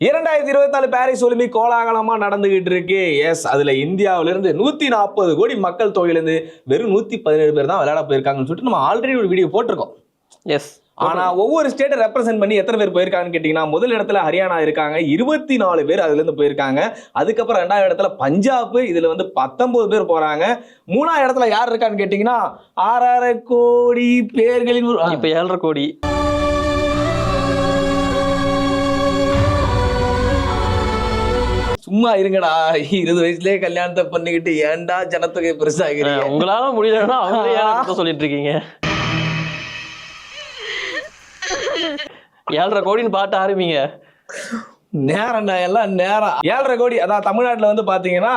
இரண்டாயிரத்தி இருபத்தி நாலு பாரிஸ் ஒலிம்பிக் கோலாகலமா நடந்துகிட்டு இருக்கு. எஸ் அதுல இந்தியாவில இருந்து நூத்தி நாற்பது கோடி மக்கள் தொகையில இருந்து வெறும் நூத்தி பதினேழு பேர் தான் விளையாட போயிருக்காங்கன்னு சொல்லிட்டு நம்ம ஆல்ரெடி ஒரு வீடியோ போட்டிருக்கோம். எஸ் ஆனா ஒவ்வொரு ஸ்டேட்டை ரெப்ரசென்ட் பண்ணி எத்தனை பேர் போயிருக்காங்கன்னு கேட்டீங்கன்னா முதல் இடத்துல ஹரியானா இருக்காங்க இருபத்தி நாலு பேர் அதுல இருந்து போயிருக்காங்க. அதுக்கப்புறம் ரெண்டாவது இடத்துல பஞ்சாப் இதுல வந்து பத்தொன்பது பேர் போறாங்க. மூணாவது இடத்துல யார் இருக்கான்னு கேட்டீங்கன்னா ஆறரை கோடி பேர்களின் இப்ப ஏழரை கோடி. சும்மா இருங்கடா இருபது வயசுலயே கல்யாணத்தை பண்ணிக்கிட்டு ஏன்டா ஜனத்தொகை பெருசாகிறீங்க? உங்களால முடியலன்னா குத்தம் சொல்லிட்டு இருக்கீங்க? ஏழரை கோடின்னு பாட்டு ஆரம்பிங்க. நேரம்டா எல்லாம் நேரம். ஏழரை கோடி அதான் தமிழ்நாட்டுல வந்து பாத்தீங்கன்னா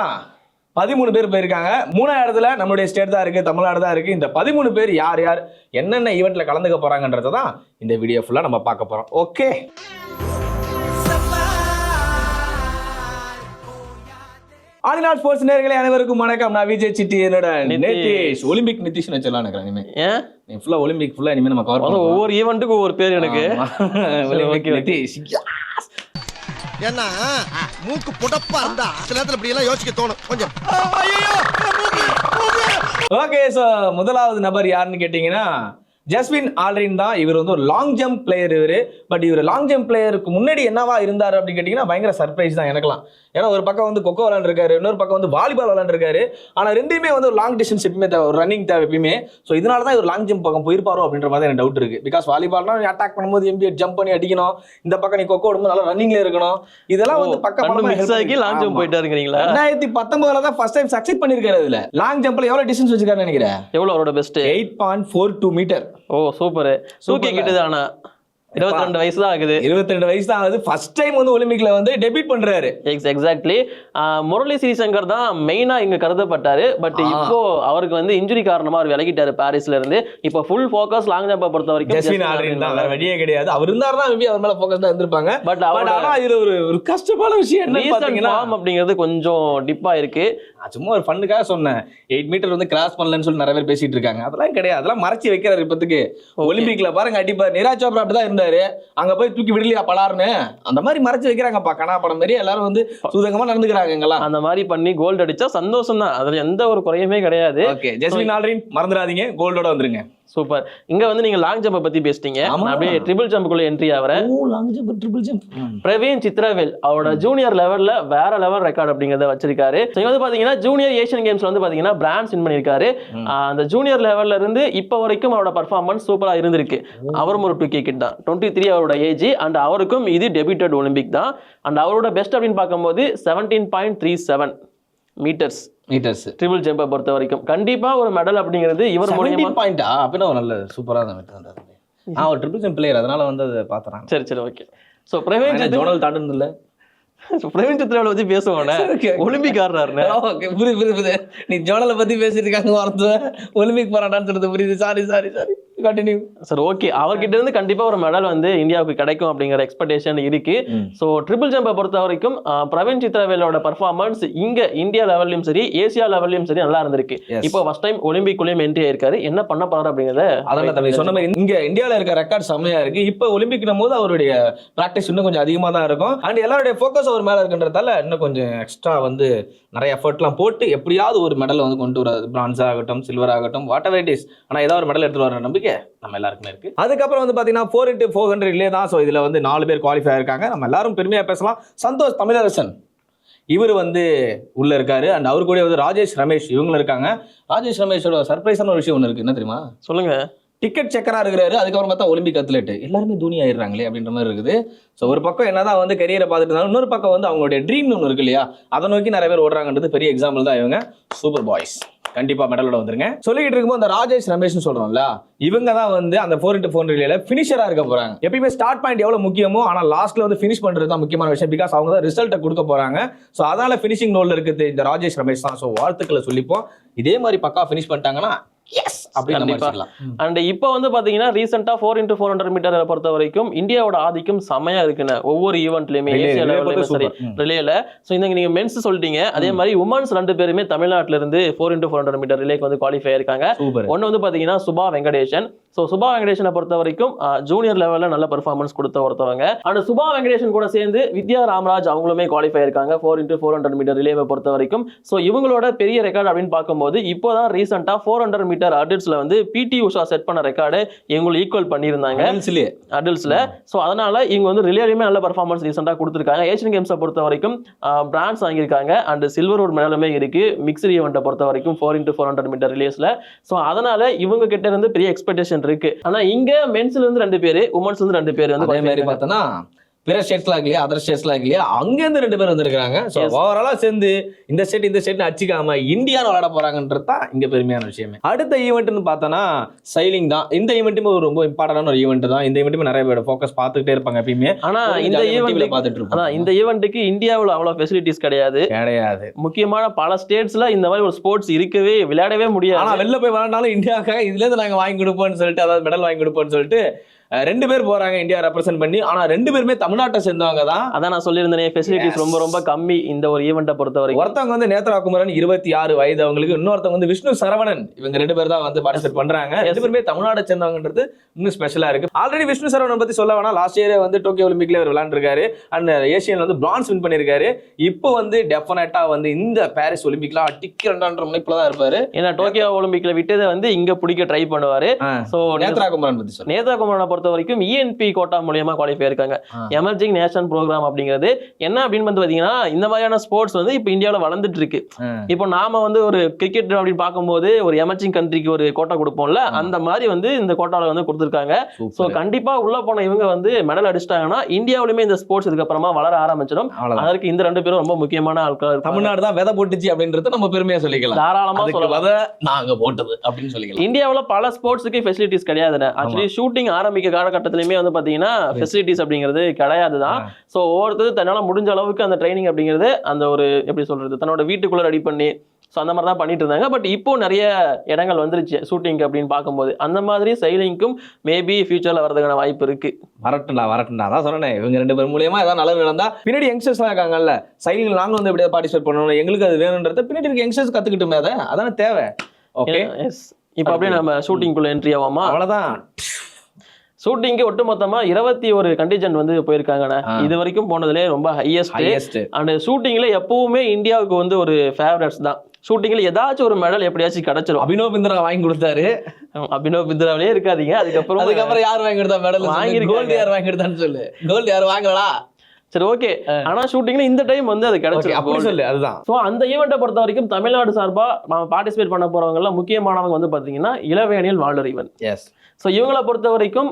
பதிமூணு பேர் போயிருக்காங்க. மூணாவது இடத்துல நம்மளுடைய ஸ்டேட் தான் இருக்கு தமிழ்நாடு தான் இருக்கு. இந்த பதிமூணு பேர் யார் யார் என்னென்ன ஈவெண்ட்ல கலந்துக்க போறாங்கன்றதை தான் இந்த வீடியோ ஃபுல்லா நம்ம பார்க்க போறோம். ஓகே ஆதிநாள் ஸ்போர்ட்ஸ் நேர்களை அனைவருக்கும் வணக்கம். நான் விஜய் சிட்டி என்னோட நிதிஷ். ஒலிம்பிக் நிதிஷ் வச்சிடலாம் நினைக்கிறேன் இனிமே. ஏன் நீ ஃபுல்லா ஒலிம்பிக் ஃபுல்லா இனிமே நம்ம கவர் பண்ணுவோம் ஒவ்வொரு ஈவெண்ட்டுக்கும் ஒவ்வொரு பேர் எனக்கு. ஒலிம்பிக். நிதிஷ். ஏன்னா மூக்கு புடப்பா இருந்தா சில நேரத்துல இப்படி எல்லாம் யோசிக்க தோணும். கொஞ்சம். ஓகே ஸோ முதலாவது நபர் யாருன்னு கேட்டிங்கன்னா ஜஸ்வின் ஆல்ரின் தான் இவர் வந்து ஒரு லாங் ஜம்ப் பிளேயர் இவர். பட் இவர் லாங் ஜம்ப் பிளேயருக்கு முன்னாடி என்னவா இருந்தார் அப்படின்னு கேட்டிங்கன்னா பயங்கர சர்ப்ரைஸ் தான் எனக்குலாம் ஏன்னா ஒரு பக்கம் வந்து கொக்கோ விளாண்டுருக்காரு இன்னொரு பக்கம் வந்து வாலிபால் விளாண்டுருக்காரு ஆனால் ரெண்டுமே வந்து ஒரு லாங் டிஸ்டன்ஸ் எப்பயுமே தேவை ஒரு ரன்னிங் தேவை எப்பயுமே. ஸோ இதனால தான் இவர் லாங் ஜம்ப் பக்கம் போயிருப்பாரோ அப்படின்ற மாதிரி எனக்கு டவுட் இருக்கு. பிகாஸ் வாலிபால்னா அட்டாக் பண்ணும்போது எம்பி ஜம்ப் பண்ணி அடிக்கணும். இந்த பக்கம் நீ கொக்கோ விடும்போது நல்லா ரன்னிங்ல இருக்கணும். இதெல்லாம் வந்து பக்கம் ஆகி லாங் ஜம்ப் போயிட்டாருங்கிறீங்களா? ரெண்டாயிரத்தி பத்தொன்பதுல தான் ஃபர்ஸ்ட் டைம் சக்செஸ் பண்ணிருக்காரு இதுல லாங் ஜம்ப்ல எவ்வளவு டிஸ்டன்ஸ் வச்சிருக்காருன்னு நினைக்கிறேன்? எவ்வளவு அவரோட best eight point four two metre oh super. தூக்கி கிட்டுது ஆனா. இருபத்தி ரெண்டு வயசு தான் ஆகுது இருபத்தி ரெண்டு வயசு தான் ஆகுது ஃபர்ஸ்ட் டைம் வந்து ஒலிம்பிக்ல வந்து டெபியூட் பண்றாரு. எக்ஸ் எக்ஸாக்ட்லி முரளி ஸ்ரீசங்கர் தான் மெயினா இங்க கருதப்பட்டாரு. பட். இப்போ அவருக்கு வந்து இன்ஜுரி காரணமா அவர் விலகிட்டாரு பாரிஸ்ல இருந்து. இப்போ ஃபுல் ஃபோக்கஸ் லாங் ஜம்பை பொறுத்த வரைக்கும் தான். வேற வழியே கிடையாது. அவர் இருந்தாருன்னா மேபி அவர் மேல ஃபோக்கஸ் தான் இருந்திருப்பாங்க. பட் ஆனா இதுல ஒரு ஒரு கஷ்டமான விஷயம் என்ன பாத்தீங்கன்னா அப்படிங்கிறது கொஞ்சம் டிப்பா இருக்கு. சும்மா ஒரு ஃபண்டுக்காக சொன்னேன். எயிட் மீட்டர் வந்து கிராஸ் பண்ணலன்னு சொல்லி நிறைய பேர் பேசிட்டு இருக்காங்க. அதெல்லாம் கிடையாது. அதெல்லாம் மறைச்சு வைக்கிறாரு இப்பத்துக்கு. ஒலிம்பிக்ல பாருங்க அடிப்பார் நிராஜ் சோப்ரா அப்படிதான் இருந்தாரு. அங்க போய் தூக்கி விடலையா பலார்னு? அந்த மாதிரி மறைச்சு வைக்கிறாங்கப்பா. கனா படம் மாதிரி எல்லாரும் வந்து சூதகமா நடந்துக்கிறாங்க அந்த மாதிரி பண்ணி கோல்டு அடிச்சா சந்தோஷம் தான் அதுல எந்த ஒரு குறையுமே கிடையாது. ஓகே ஜஸ்வின் ஆல்ரின் மறந்துடாதீங்க. கோல்டோட வந்துருங்க. சூப்பர் இங்க வந்து நீங்க லாங் ஜம்பை பத்தி பேசிட்டீங்க. அப்படியே ட்ரிபிள் ஜம்புக்குள்ள என்ட்ரி ஆகிறேன் ஓ long jump triple jump Praveen Chithravel அவரோட ஜூனியர் லெவல்ல வேற லெவல் ரெக்கார்ட் அப்படிங்கறத வச்சிருக்காரு. இங்க வந்து பாத்தீங்கன்னா ஜூனியர் ஏஷியன் கேம்ஸ்ல வந்து பாத்தீங்கன்னா பிரான்ஸ் வின் பண்ணிருக்காரு. அந்த ஜூனியர் லெவல்ல இருந்து இப்போ வரைக்கும் அவரோட பர்ஃபார்மன்ஸ் சூப்பரா இருந்திருக்கு. அவரும் ஒரு டூ கிட் தான். டுவெண்ட்டி த்ரீ அவரோட ஏஜ் அண்ட் அவருக்கும் இது டெபியூட்டட் ஒலிம்பிக் தான். அண்ட் அவரோட பெஸ்ட் அப்படின்னு பார்க்கும்போது seventeen point three seven metres metres triple Jambai பொறுத்த வரைக்கும் கண்டிப்பா ஒரு மெடல் அப்படிங்கிறது இவர் மூலியமா பாயிண்டா அப்படின்னா ஒரு நல்ல சூப்பரா தான் விட்டு ஆ ஒரு ட்ரிபிள் ஜம்ப் பிளேயர் அதனால வந்து அதை பாத்துறாங்க சரி சரி ஓகே ஸோ பிரவீன் ஜோனல் தாண்டுனது இல்ல பிரவீன் சித்ராவில் பத்தி பேசுவோம் Okay. ஒலிம்பிக் ஆடுறாருன்னு ஓகே புரியுது புரியுது நீ ஜோனலை பத்தி பேசிட்டு இருக்காங்க ஒலிம்பிக் போராட்டான்னு சொல்றது புரியுது. Sorry sorry sorry continue sir okay அவர்கிட்ட இருந்து கண்டிப்பா ஒரு மெடல் வந்து இந்தியாவுக்கு கிடைக்கும் அப்படிங்கிற எக்ஸ்பெக்டேஷன் இருக்கு. ஸோ ட்ரிபிள் ஜம்பை பொறுத்த வரைக்கும் பிரவீன் சித்ரவேலோட பர்ஃபார்மன்ஸ் இங்க இந்தியா லெவல்லையும் சரி ஏசியா லெவல்லையும் சரி நல்லா இருந்திருக்கு. இப்போ ஃபர்ஸ்ட் டைம் ஒலிம்பிக்குள்ளேயும் என்ட்ரி ஆயிருக்காரு. என்ன பண்ண போறாரு அப்படிங்கறத அதான் தம்பி சொன்ன மாதிரி இங்க இந்தியால இருக்க ரெக்கார்ட் செம்மையா இருக்கு. இப்ப ஒலிம்பிக்னும் போது அவருடைய பிராக்டிஸ் இன்னும் கொஞ்சம் அதிகமா தான் இருக்கும். அண்ட் எல்லாருடைய ஃபோக்கஸ் அவர் மேல இருக்குன்றதால இன்னும் கொஞ்சம் எக்ஸ்ட்ரா வந்து நிறைய எஃபர்ட்லாம் போட்டு எப்படியாவது ஒரு மெடல் வந்து கொண்டு வராது பிரான்ஸ் ஆகட்டும் சில்வர் ஆகட்டும் வாட் எவர் இட் இஸ் ஆனா ஏதாவது ஒரு மெடல் எடுத்துட்டு வர நம்பிக்கை? நம்ம எல்லாருக்குமே இருக்கு. அதுக்கப்புறம் வந்து பாத்தீங்கன்னா ஃபோர் இன்ட்டு ஃபோர் ஹண்ட்ரட்லேயே தான் ஸோ இதுல வந்து நாலு பேர் குவாலிஃபை ஆயிருக்காங்க. நம்ம எல்லாரும் பெருமையா பேசலாம். சந்தோஷ் தமிழரசன். இவர் வந்து உள்ள இருக்காரு. அண்ட் அவரு கூட வந்து ராஜேஷ் ரமேஷ் இவங்களும் இருக்காங்க. ராஜேஷ் ரமேஷோட சர்ப்ரைஸான ஒரு விஷயம் ஒன்று இருக்கு. என்ன தெரியுமா? சொல்லுங்க. டிக்கெட் செக்கரா இருக்கிறாரு. அதுக்கப்புறம் பார்த்தா ஒலிம்பிக் அத்லெட் எல்லாருமே தூணி ஆயிடுறாங்களே அப்படின்ற மாதிரி இருக்குது. ஸோ ஒரு பக்கம் என்னதான் வந்து கரியரை பார்த்துட்டு இருந்தாலும் இன்னொரு பக்கம் வந்து அவங்களுடைய ட்ரீம் ஒன்று இருக்கு இல்லையா? அதை நோக்கி நிறைய பேர் ஓடுறாங்கன்றது பெரிய எக்ஸாம்பிள் தான் இவங்க. சூப்பர் பாய்ஸ் கண்டிப்பா மெடலோட வந்துருங்க. சொல்லிட்டு இருக்கும்போது அந்த ராஜேஷ் ரமேஷ்னு சொல்றோம்ல இவங்க தான் வந்து அந்த ஃபோர் இன்ட்டு ஃபோர் ரிலேல ஃபினிஷரா இருக்க போறாங்க. எப்பயுமே ஸ்டார்ட் பாயிண்ட் எவ்வளவு முக்கியமோ ஆனா லாஸ்ட்ல வந்து ஃபினிஷ் பண்றது தான் முக்கியமான விஷயம். பிகாஸ் அவங்க தான் ரிசல்ட்டை கொடுக்க போறாங்க. ஸோ அதனால ஃபினிஷிங் நோல் இருக்குது இந்த ராஜேஷ் ரமேஷ் தான் ஸோ வாழ்த்துக்களை சொல்லிப்போம். இதே மாதிரி பக்கா ஃபினிஷ் பண்ணிட்டாங்கன்னா எஸ் அப்படின்னு நம்ம கண்டிப்பா. வச்சுக்கலாம். அண்ட் இப்போ வந்து பாத்தீங்கன்னா ரீசெண்டா ஃபோர் இன்டூ ஃபோர் ஹண்ட்ரட் மீட்டரை பொறுத்த வரைக்கும் இந்தியாவோட ஆதிக்கம் செமையா இருக்குன்னு. ஒவ்வொரு ஈவெண்ட்லயுமே ஏசியா relay லெவல்லையுமே சரி. ரிலேல ஸோ இந்த நீங்க மென்ஸ் சொல்லிட்டீங்க. அதே மாதிரி உமன்ஸ் ரெண்டு பேருமே தமிழ்நாட்டுல இருந்து four into four hundred metre ரிலேக்கு வந்து குவாலிஃபை ஆயிருக்காங்க. சூப்பர் ஒன்னு வந்து பாத்தீங்கன்னா சுபா வெங்கடேஷன். ஸோ சுபா வெங்கடேஷனை பொறுத்த வரைக்கும் ஜூனியர் லெவல்ல நல்ல பெர்ஃபார்மன்ஸ் கொடுத்த ஒருத்தவங்க. அண்ட் சுபா வெங்கடேஷன் கூட சேர்ந்து வித்யா ராமராஜ் அவங்களுமே குவாலிஃபை இருக்காங்க four into four hundred metre ரிலேவை பொறுத்த வரைக்கும். ஸோ இவங்களோட பெரிய ரெக்கார்ட் அப்படின்னு பார்க்கும்போது இப்போதான் ரீசெண்டாக ஃபோர் ஹண்ட்ரட் மீட்டர் அடல்ட்ஸ்ல வந்து பிடி உஷா செட் பண்ண ரெக்கார்டு இவங்களை ஈக்குவல் பண்ணியிருந்தாங்க. Men's-லயே. அடல்ட்ஸ்ல ஸோ அதனால இவங்க வந்து ரிலேலையுமே நல்ல பர்ஃபார்மன்ஸ் ரீசெண்டாக கொடுத்துருக்காங்க. ஏஷியன் கேம்ஸை பொறுத்த வரைக்கும் பிரான்ஸ் வாங்கியிருக்காங்க. அண்ட் சில்வர் ஒரு மெடலுமே இருக்கு. மிக்சர் ஈவெண்ட்டை பொறுத்த வரைக்கும் four into four hundred metre ரிலேஸ்ல so அதனால இவங்க கிட்ட இருந்து பெரிய எக்ஸ்பெக்டேஷன் இருக்கு. ஆனா இங்க மென்ஸ்ல இருந்து ரெண்டு பேர் உமன்ஸ்ல இருந்து ரெண்டு பேர் வந்து அதே மாதிரி பார்த்தோன்னா பிற ஸ்டேட்ஸ்லாம் இல்லையா அதர் ஸ்டேட்ஸ்லாம் இல்லையா அங்கேருந்து ரெண்டு பேர் வந்திருக்காங்க ஸோ Yes. ஓவராலா சேர்ந்து இந்த ஸ்டேட் இந்த ஸ்டேட் அடிச்சுக்காம இந்தியாவில் விளையாட போறாங்கன்றது தான் இங்க பெருமையான விஷயமே. அடுத்த ஈவெண்ட்னு பார்த்தோன்னா சைலிங் தான். இந்த ஈவெண்ட்டுமே ஒரு ரொம்ப இம்பார்ட்டன்டான ஒரு ஈவெண்ட் தான். இந்த ஈவெண்ட்டுமே நிறைய பேர் ஃபோக்கஸ் பார்த்துக்கிட்டே இருப்பாங்க எப்பயுமே. ஆனா இந்த ஜாலியா TV ல ஈவெண்ட் பார்த்துட்டு அதான் இந்த ஈவெண்ட்டுக்கு இந்தியாவில் அவ்வளவு ஃபெசிலிட்டிஸ் கிடையாது. கிடையாது. முக்கியமான பல ஸ்டேட்ஸ்ல இந்த மாதிரி ஒரு ஸ்போர்ட்ஸ் இருக்கவே விளையாடவே ஆனா முடியாது வெளில போய் விளையாண்டாலும் இந்தியாவுக்காக இதுல இருந்து நாங்க வாங்கி கொடுப்போம்னு சொல்லிட்டு அதாவது மெடல் வாங்கி கொடுப்போம்னு சொல்லிட்டு ரெண்டு பேர் போறாங்க இந்தியா ரெப்ரசென்ட் பண்ணி. ஆனா ரெண்டு பேருமே தமிழ்நாட்டை சேர்ந்தவங்க தான் அதான் நான் சொல்லியிருந்தேனே ஃபெசிலிட்டிஸ். ரொம்ப ரொம்ப கம்மி இந்த ஒரு ஈவெண்ட்டை பொறுத்த வரைக்கும் ஒருத்தவங்க வந்து நேத்ரா குமரன் இருபத்தி ஆறு வயது அவங்களுக்கு இன்னொருத்தவங்க வந்து விஷ்ணு சரவணன் இவங்க ரெண்டு பேர் தான் வந்து பார்ட்டிசிபேட் பண்றாங்க. ரெண்டு பேருமே தமிழ்நாடு சேர்ந்தவங்கன்றது இன்னும் ஸ்பெஷலா இருக்கு. ஆல்ரெடி விஷ்ணு சரவணன் பத்தி சொல்ல வேணாம். லாஸ்ட் இயர் வந்து டோக்கியோ ஒலிம்பிக்ல அவர் விளையாண்டுருக்காரு. அண்ட் ஏசியன்ல வந்து பிரான்ஸ் வின் பண்ணிருக்காரு. இப்போ வந்து டெஃபினட்டா வந்து இந்த பாரிஸ் ஒலிம்பிக்ல அடிக்க ரெண்டாண்டு மணிக்குள்ள தான் இருப்பாரு. ஏன்னா டோக்கியோ ஒலிம்பிக்ல விட்டதை வந்து இங்க பிடிக்க ட்ரை பண்ணுவாரு. சோ நேத்ரா குமரன் பத்தி சொல்லுங்க. நேதா குமரனை பொறுத்த வரைக்கும் E இஎன்பி கோட்டா மூலியமா குவாலிஃபை இருக்காங்க. எமர்ஜிங் நேஷன் ப்ரோக்ராம் அப்படிங்கிறது என்ன அப்படின்னு வந்து பாத்தீங்கன்னா இந்த மாதிரியான ஸ்போர்ட்ஸ் வந்து இப்போ இந்தியாவில் வளர்ந்துட்டு இருக்கு. இப்போ நாம வந்து ஒரு கிரிக்கெட் அப்படின்னு பார்க்கும்போது ஒரு எமர்ஜிங் கண்ட்ரிக்கு ஒரு கோட்டா கொடுப்போம்ல அந்த மாதிரி வந்து இந்த கோட்டால வந்து கொடுத்துருக்காங்க. ஸோ. கண்டிப்பா உள்ள போன இவங்க வந்து மெடல் அடிச்சிட்டாங்கன்னா இந்தியாவிலுமே இந்த ஸ்போர்ட்ஸ் இதுக்கப்புறமா வளர ஆரம்பிச்சிடும். அதற்கு இந்த ரெண்டு பேரும் ரொம்ப முக்கியமான ஆட்கள். தமிழ்நாடு தான் விதை போட்டுச்சு அப்படின்றத நம்ம பெருமையா சொல்லிக்கலாம். தாராளமா விதை நாங்க போட்டது அப்படின்னு சொல்லிக்கலாம். இந்தியாவுல பல ஸ்போர்ட்ஸுக்கு ஃபெசிலிட்டிஸ் கிடையாதுண்ணே. ஆக்சுவலி ஷூட்டிங் ஆரம்பிக்க காலகட்டத்திலுமே வந்து பாத்தீங்கன்னா ஃபெசிலிட்டிஸ் அப்படிங்கிறது கிடையாது தான் ஸோ ஒவ்வொருத்தரும் தன்னால முடிஞ்ச அளவுக்கு அந்த ட்ரைனிங் அப்படிங்கிறது அந்த ஒரு எப்படி சொல்றது தன்னோட வீட்டுக்குள்ள ரெடி பண்ணி ஸோ அந்த மாதிரி தான் பண்ணிட்டு இருந்தாங்க. பட் இப்போ நிறைய இடங்கள் வந்துருச்சு ஷூட்டிங் அப்படின்னு பார்க்கும்போது. அந்த மாதிரி சைலிங்க்கும் மேபி ஃபியூச்சர்ல வரதுக்கான வாய்ப்பு இருக்கு. வரட்டும்டா வரட்டும்டா. அதான் சொன்னேன் இவங்க ரெண்டு பேர் மூலியமா ஏதாவது நல்லது நடந்தா பின்னாடி யங்ஸ்டர்ஸ்லாம் இருக்காங்கல்ல சைலிங் நாங்களும் வந்து எப்படியா பார்ட்டிசிபேட் பண்ணணும் எங்களுக்கு அது வேணுன்றத பின்னாடி இருக்க யங்ஸ்டர்ஸ் கத்துக்கிட்டுமே அதை அதானே தேவை. ஓகே எஸ் இப்போ அப்படியே நம்ம ஷூட்டிங்குள்ள என்ட்ரி ஆகாமா அவ்வளவுதான். ஷூட்டிங்க்கு ஒட்டுமொத்தமா இருபத்தி ஒரு கண்டிஜென்ட் வந்து போயிருக்காங்கண்ணே. இது வரைக்கும் போனதுலே ரொம்ப ஹையஸ்ட் அண்ட் ஷூட்டிங்ல எப்பவுமே இந்தியாவுக்கு வந்து ஒரு ஃபேவரட்ஸ் தான். ஷூட்டிங்ல ஏதாச்சும் ஒரு மெடல் எப்படியாச்சும் கிடைச்சிரும். அபினவ் பிந்திரா வாங்கி கொடுத்தாரு. அபினவ் பித்ராவிலே இருக்காதீங்க. அதுக்கப்புறம் அதுக்கப்புறம் யார் வாங்கி கொடுத்தா மெடல் வாங்கியிருக்காங்க. கோல்டு யார் வாங்கி கொடுத்தான்னு சொல்லு. கோல்டு யார்? வாங்கலடா. சரி ஓகே ஆனா ஷூட்டிங்ல இந்த டைம் வந்து அது சொல்லு அதுதான். ஸோ அந்த ஈவெண்ட்டை பொறுத்த வரைக்கும் தமிழ்நாடு சார்பா நம்ம பார்ட்டிசிபேட் பண்ண போறவங்க எல்லாம் முக்கியமானவங்க வந்து பாத்தீங்கன்னா இளவேனில் வாழ்வர் ஈவன் எஸ் ஸோ இவங்களை பொறுத்த வரைக்கும்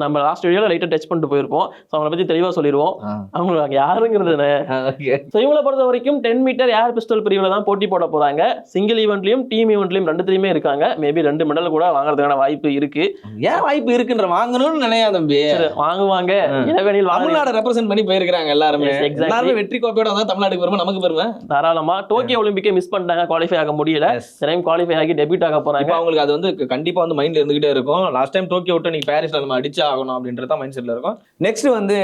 நம்ம லாஸ்ட் வீடியோல லைட்டா டச் பண்ணிட்டு போயிருப்போம். ஸோ அவங்கள பத்தி தெளிவா சொல்லிடுவோம். அவங்க யாருங்கிறது ஸோ இவங்களை பொறுத்த வரைக்கும் டென் மீட்டர் ஏர் பிஸ்டல் பிரிவில் தான் போட்டி போட போறாங்க. சிங்கிள் ஈவெண்ட்லயும் டீம் ஈவெண்ட்லயும் ரெண்டுத்துலயுமே இருக்காங்க. மேபி ரெண்டு மெடல் கூட வாங்குறதுக்கான வாய்ப்பு இருக்கு. ஏன் வாய்ப்பு இருக்குன்ற வாங்கணும்னு நினையா தம்பி? வாங்குவாங்க. தமிழ்நாடு ரெப்ரசென்ட் பண்ணி போயிருக்காங்க எல்லாருமே. எல்லாருமே வெற்றி கோப்பையோட வந்தா தமிழ்நாட்டுக்கு பெருமை நமக்கு பெருமை. தாராளமா. டோக்கியோ ஒலிம்பிக்கை மிஸ் பண்ணிட்டாங்க குவாலிஃபை ஆக முடியல. டைம் குவாலிஃபை ஆகி டெபியூட் ஆக போறாங்க. அவங்களுக்கு அது வந்து கண்டிப்பா வந்து மைண்ட்ல இருந்துகிட்டே இருக்கும். லாஸ்ட் டைம் டோக்கியோ விட்டு நீங்க பாரிஸ்ல நம்ம அடிச்சே ஆகணும் அப்படின்றது தான் மைண்ட் செட்ல இருக்கும். நெக்ஸ்ட் வந்து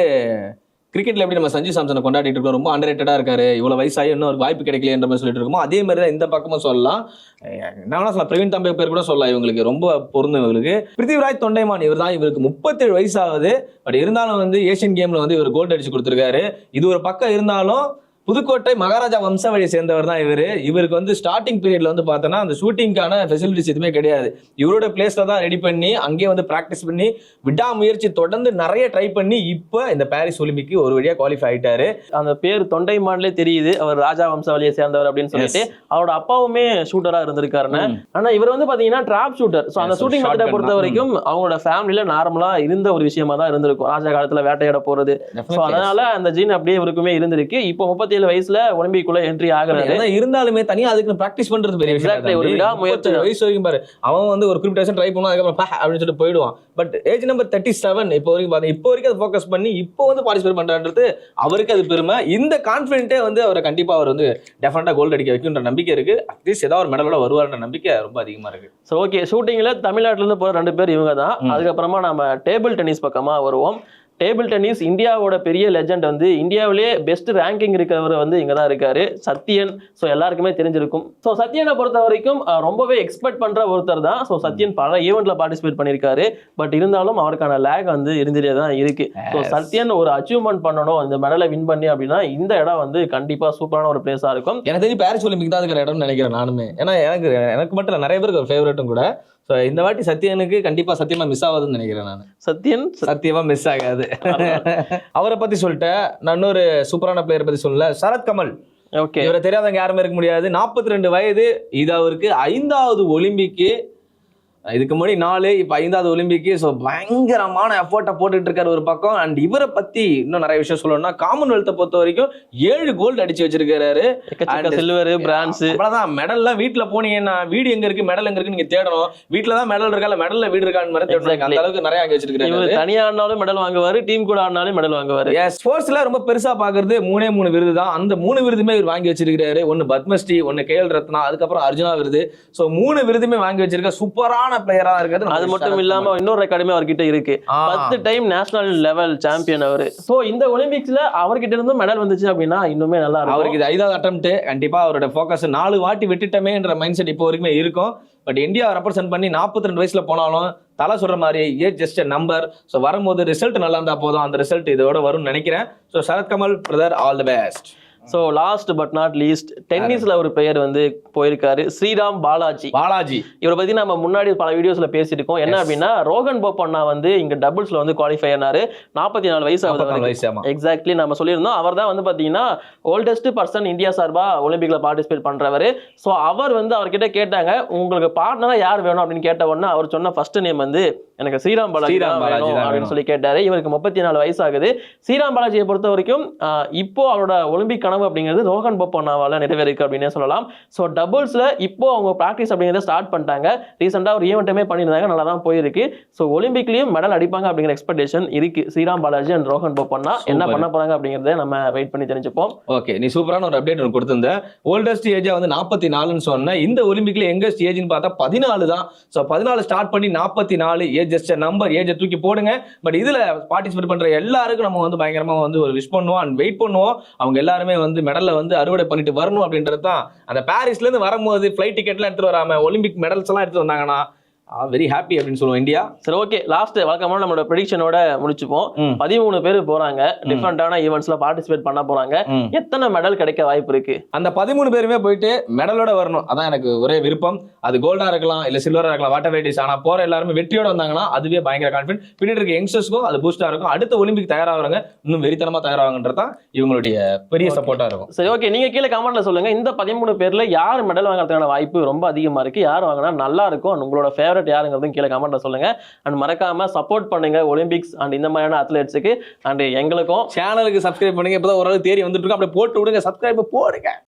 கிரிக்கெட்ல எப்படி நம்ம சஞ்சு சாம்சனை கொண்டாடிட்டு இருக்கோம்? ரொம்ப அண்டர்ரேட்டடா இருக்காரு. இவ்வளவு வயசாகி இன்னும் ஒரு வாய்ப்பு கிடைக்கலன்ற மாதிரி சொல்லிட்டு இருக்கோமோ அதே மாதிரி தான் இந்த பக்கமும் சொல்லலாம். என்ன வேணா சொல்லலாம். பிரவீன் தம்பி பேர் கூட சொல்லலாம் இவங்களுக்கு. ரொம்ப பொருந்தும் இவங்களுக்கு. பிருத்திவிராஜ் தொண்டைமான் இவர் தான் இவருக்கு முப்பத்தேழு வயசாகுது. பட் இருந்தாலும் வந்து ஏஷியன் கேம்ல வந்து இவர் கோல்டு அடிச்சு கொடுத்துருக்காரு. இது ஒரு பக்கம் இருந்தாலும் புதுக்கோட்டை மகாராஜா வம்சாவளியை சேர்ந்தவர் தான் இவர். இவருக்கு வந்து ஸ்டார்டிங் பீரியட்ல வந்து பார்த்தோன்னா அந்த ஷூட்டிங்கான ஃபெசிலிட்டிஸ் எதுவுமே கிடையாது. இவரோட பிளேஸ்ல தான் ரெடி பண்ணி அங்கேயே வந்து ப்ராக்டிஸ் பண்ணி விடாமுயற்சி தொடர்ந்து நிறைய ட்ரை பண்ணி இப்போ இந்த பாரிஸ் ஒலிம்பிக்கு ஒரு வழியா குவாலிஃபை ஆயிட்டாரு. அந்த பேர் தொண்டைமான்லே தெரியுது. அவர் ராஜா வம்சாவளியை சேர்ந்தவர் அப்படின்னு சொல்லிட்டு அவரோட அப்பாவுமே ஷூட்டரா இருந்திருக்காருன்னு. ஆனா இவர் வந்து பாத்தீங்கன்னா டிராப் ஷூட்டர் ஸோ அந்த ஷூட்டிங் மெத்தடை பொறுத்த. வரைக்கும் அவங்களோட ஃபேமிலியில நார்மலா இருந்த ஒரு விஷயமா தான் இருந்திருக்கும். ராஜா காலத்துல வேட்டையாட போறது. ஸோ அதனால அந்த ஜீன் அப்படியே இவருக்குமே இருந்திருக்கு. இப்போ முப்பத்தி முப்பத்தி ஏழு வயசுல ஒலிம்பிக்குள்ள என்ட்ரி ஆகுறாரு. இருந்தாலுமே தனியா அதுக்கு பிராக்டிஸ் பண்றது பெரிய விஷயம். ஒரு. விடாமுயற்சி முப்பத்தேழு வயசு வரைக்கும் பாரு. அவன் வந்து ஒரு குறிப்பிட்ட வருஷம் ட்ரை பண்ணுவான் அதுக்கப்புறம் அப்படின்னு சொல்லிட்டு போயிடுவான். But age number thirty seven இப்போ வரைக்கும் பாருங்க இப்போ வரைக்கும் அதை ஃபோக்கஸ் பண்ணி இப்போ வந்து பார்ட்டிசிபேட் பண்றான்றது அவருக்கு அது பெருமை. இந்த கான்ஃபிடென்ட்டே வந்து அவரை கண்டிப்பா அவர் வந்து டெஃபினட்டா கோல்டு அடிக்க வைக்குன்ற நம்பிக்கை இருக்கு. அட்லீஸ்ட் ஏதாவது ஒரு மெடலோட வருவார்ன்ற நம்பிக்கை ரொம்ப அதிகமா இருக்கு. ஸோ ஓகே ஷூட்டிங்ல தமிழ்நாட்டுல இருந்து போற ரெண்டு பேர் இவங்க தான். அதுக்கப்புறமா நம்ம டேபிள் டென்னிஸ் பக்கமா வருவோம். டேபிள் டென்னிஸ் இந்தியாவோட பெரிய லெஜெண்ட் வந்து இந்தியாவிலேயே பெஸ்ட் ரேங்கிங் இருக்கிறவர் வந்து இங்க தான் இருக்காரு. சத்யன். ஸோ எல்லாருக்குமே தெரிஞ்சிருக்கும். ஸோ சத்யனை பொறுத்த வரைக்கும் ரொம்பவே எக்ஸ்பெக்ட் பண்ற ஒருத்தர் தான். ஸோ சத்யன் பல ஈவெண்ட்ல பார்ட்டிசிபேட் பண்ணியிருக்காரு பட் இருந்தாலும் அவருக்கான லேக் வந்து இருந்துட்டே தான் இருக்கு. ஸோ. சத்யன் ஒரு அச்சீவ்மெண்ட் பண்ணணும். இந்த மெடலை வின் பண்ணி அப்படின்னா இந்த இடம் வந்து கண்டிப்பா சூப்பரான ஒரு பிளேஸா இருக்கும். எனக்கு தெரிஞ்சு பாரிஸ் ஒலிம்பிக் தான் இருக்கிற இடம்னு நினைக்கிறேன் நானுமே. ஏன்னா எனக்கு எனக்கு மட்டும் இல்லை நிறைய பேருக்கு ஃபேவரட்டும் கூட. ஸோ இந்த வாட்டி சத்யனுக்கு கண்டிப்பா சத்தியமா மிஸ் ஆகாதுன்னு நினைக்கிறேன் நான். சத்யன்? சத்தியமா மிஸ் ஆகாது. அவரை பத்தி சொல்லிட்டேன். நான் இன்னொரு சூப்பரான பிளேயர் பத்தி சொல்லல. சரத் கமல். ஓகே இவரை தெரியாதவங்க யாருமே இருக்க முடியாது. நாற்பத்தி ரெண்டு வயது. இது அவருக்கு ஐந்தாவது ஒலிம்பிக்கு இதுக்கு முன்னாடி நாலு இப்போ ஐந்தாவது ஒலிம்பிக்கு ஸோ பயங்கரமான எஃபோர்ட்டை போட்டுட்டு இருக்காரு ஒரு பக்கம். அண்ட் இவரை பத்தி இன்னும் நிறைய விஷயம் சொல்லணும்னா காமன்வெல்த்தை பொறுத்த வரைக்கும் ஏழு கோல்டு அடிச்சு வச்சிருக்காரு சில்வர் பிரான்ஸ் அவ்வளவுதான். மெடல்லாம் வீட்டுல போனீங்கன்னா வீடு எங்க இருக்கு மெடல் எங்க இருக்கு நீங்க தேடணும். வீட்டுல தான் மெடல் இருக்கா மெடல்ல வீடு இருக்கான்னு மாதிரி தேடணும். அந்த அளவுக்கு நிறைய அங்க வச்சிருக்காரு இவர் தனியா ஆடினாலும் மெடல் வாங்குவாரு டீம் கூட ஆடினாலும் மெடல் வாங்குவாரு. ஸ்போர்ட்ஸ்ல ரொம்ப பெருசா பாக்குறது மூணே மூணு விருது தான். அந்த மூணு விருதுமே இவர் வாங்கி வச்சிருக்காரு ஒன்னு பத்மஸ்ரீ ஒன்னு கேஎல் ரத்னா அதுக்கப்புறம் அர்ஜுனா விருது. சோ மூணு விருதுமே வாங்கி வச்சிருக்க சூப்பரான பிளேயரா இருக்கிறது அது மட்டும் இல்லாம இன்னொரு ரெக்கார்டுமே அவர்கிட்ட இருக்கு. பத்து டைம் நேஷனல் லெவல் சாம்பியன் அவரு. சோ இந்த ஒலிம்பிக்ஸ்ல அவர்கிட்ட இருந்து மெடல் வந்துச்சு அப்படின்னா இன்னுமே நல்லா இருக்கும். அவருக்கு இது ஐதாவது அட்டம்ப்ட் கண்டிப்பா அவரோட ஃபோக்கஸ் நாலு வாட்டி விட்டுட்டமேன்ற மைண்ட் செட் இப்போ வரைக்குமே இருக்கும். பட் இந்தியா ரெப்ரசென்ட் பண்ணி 42 ரெண்டு வயசுல போனாலும் தலை சொல்ற மாதிரி ஏஜ் ஜஸ்ட் நம்பர் ஸோ வரும்போது ரிசல்ட் நல்லா இருந்தா போதும். அந்த ரிசல்ட் இதோட வரும்னு நினைக்கிறேன். So Sharath Kamal brother all the best so last but not least டென்னிஸ்ல ஒரு பெயர் வந்து போயிருக்காரு ஸ்ரீராம் பாலாஜி. பாலாஜி. இவரை பத்தி நம்ம முன்னாடி பல வீடியோஸ்ல பேசியிருக்கோம் என்ன. அப்படின்னா ரோகன் போப்பண்ணா வந்து இங்க டபுள்ஸ்ல வந்து குவாலிஃபை ஆனாரு. நாற்பத்தி நாலு வயசு ஆகுது 44 அவருக்கு. வயசு ஆமா. எக்ஸாக்ட்லி நம்ம சொல்லியிருந்தோம். அவர் தான் வந்து பார்த்தீங்கன்னா ஓல்டஸ்ட் பர்சன் இந்தியா சார்பா ஒலிம்பிக்ல பார்ட்டிசிபேட் பண்றவர். ஸோ அவர் வந்து அவர்கிட்ட கேட்டாங்க உங்களுக்கு பார்ட்னரா யார் வேணும்? அப்படின்னு கேட்ட உடனே அவர் சொன்ன ஃபர்ஸ்ட் நேம் வந்து எனக்கு ஸ்ரீராம் பாலாஜி வேணும் அப்படின்னு. சொல்லி கேட்டாரு. இவருக்கு முப்பத்தி நாலு வயசு ஆகுது. ஸ்ரீராம் பாலாஜியை பொறுத்த வரைக்கும் இப்போ அவரோட ஒலிம்பிக் கனவு அப்படிங்கிறது ரோகன் போப்பண்ணாவால நிறைவேறிருக்கு அப்படின்னே சொல்லலாம். ஸோ டபுள்ஸ்ல இப்போ அவங்க ப்ராக்டிஸ் அப்படிங்கிறத ஸ்டார்ட் பண்ணிட்டாங்க. ரீசெண்டாக ஒரு ஈவெண்ட்டுமே பண்ணியிருந்தாங்க. நல்லா தான் போயிருக்கு. ஸோ ஒலிம்பிக்லயும் மெடல் அடிப்பாங்க அப்படிங்கிற எக்ஸ்பெக்டேஷன் இருக்கு. ஸ்ரீராம் பாலாஜி அண்ட் ரோகன் போப்பண்ணா என்ன. பண்ண போறாங்க அப்படிங்கறத நம்ம வெயிட் பண்ணி தெரிஞ்சுப்போம். ஓகே நீ சூப்பரான ஒரு அப்டேட் ஒன்று கொடுத்திருந்த ஓல்டஸ்ட் ஏஜா வந்து நாற்பத்தி நாலுன்னு சொன்னேன். இந்த ஒலிம்பிக்ல எங்கஸ்ட் ஏஜ்னு பார்த்தா பதினாலு தான். ஸோ பதினாலு ஸ்டார்ட் பண்ணி நாற்பத்தி நாலு ஏஜ் ஜஸ்ட் நம்பர் ஏஜை தூக்கி போடுங்க. பட் இதுல பார்ட்டிசிபேட் பண்ற எல்லாருக்கும் நம்ம வந்து பயங்கரமா வந்து ஒரு விஷ் பண்ணுவோம் அண்ட் வெயிட் பண்ணுவோம். அவங்க எல்லாருமே வந்து மெடலை வந்து அறுவடை பண்ணிட்டு வரணும் அப்படின்றது தான் அந்த பாரிஸ்லேருந்து வரும்போது ஃப்ளைட் டிக்கெட்லாம் எடுத்துகிட்டு வராம ஒலிம்பிக் மெடல்ஸ் எல்லாம் எடுத்துகிட்டு வந்தாங்கன்னா வெரி ஹாப்பி அப்படின்னு சொல்லுவோம் இந்தியா சரி ஓகே லாஸ்ட் வழக்கமான நம்மளோட ப்ரெடிக்ஷனோட முடிச்சுப்போம். பதிமூணு பேர் போறாங்க. டிஃப்ரெண்டான ஈவெண்ட்ஸ்ல பார்ட்டிசிபேட் பண்ண போறாங்க. எத்தனை மெடல் கிடைக்க வாய்ப்பு இருக்கு? அந்த பதிமூணு பேருமே போயிட்டு மெடலோட வரணும். அதான் எனக்கு ஒரே விருப்பம். அது கோல்டா இருக்கலாம் இல்ல சில்வரா இருக்கலாம் வாட்டர் வெரைட்டிஸ் ஆனா போற எல்லாருமே வெற்றியோட வந்தாங்கன்னா அதுவே பயங்கர கான்ஃபிடன்ட் பின்னாடி இருக்க யங்ஸ்டர்ஸ்க்கும் அது பூஸ்டா இருக்கும். அடுத்த ஒலிம்பிக் தயாராகிறாங்க இன்னும் வெறித்தனமா தயாராகுன்றது தான் இவங்களுடைய பெரிய சப்போர்ட்டா இருக்கும். சரி ஓகே நீங்க கீழே கமெண்ட்ல சொல்லுங்க. இந்த பதிமூணு பேர்ல யார் மெடல் வாங்குறதுக்கான வாய்ப்பு ரொம்ப அதிகமா இருக்கு? யார் வாங்கினா நல்லா இருக்கும்? உங்களோட ஃபேவரட் யாருங்கிறதும் கீழே கமெண்ட்ல சொல்லுங்க. அண்ட் மறக்காம சப்போர்ட் பண்ணுங்க ஒலிம்பிக்ஸ் அண்ட் இந்த மாதிரியான அத்லெட்ஸுக்கு அண்ட் எங்களுக்கும் சேனலுக்கு சப்ஸ்கிரைப் பண்ணுங்க. இப்பதான் ஓரளவு தேடி வந்துட்டு இருக்கோம் அப்படியே போட்டு விடுங்க. சப்ஸ்கிரைப் போடுங்க.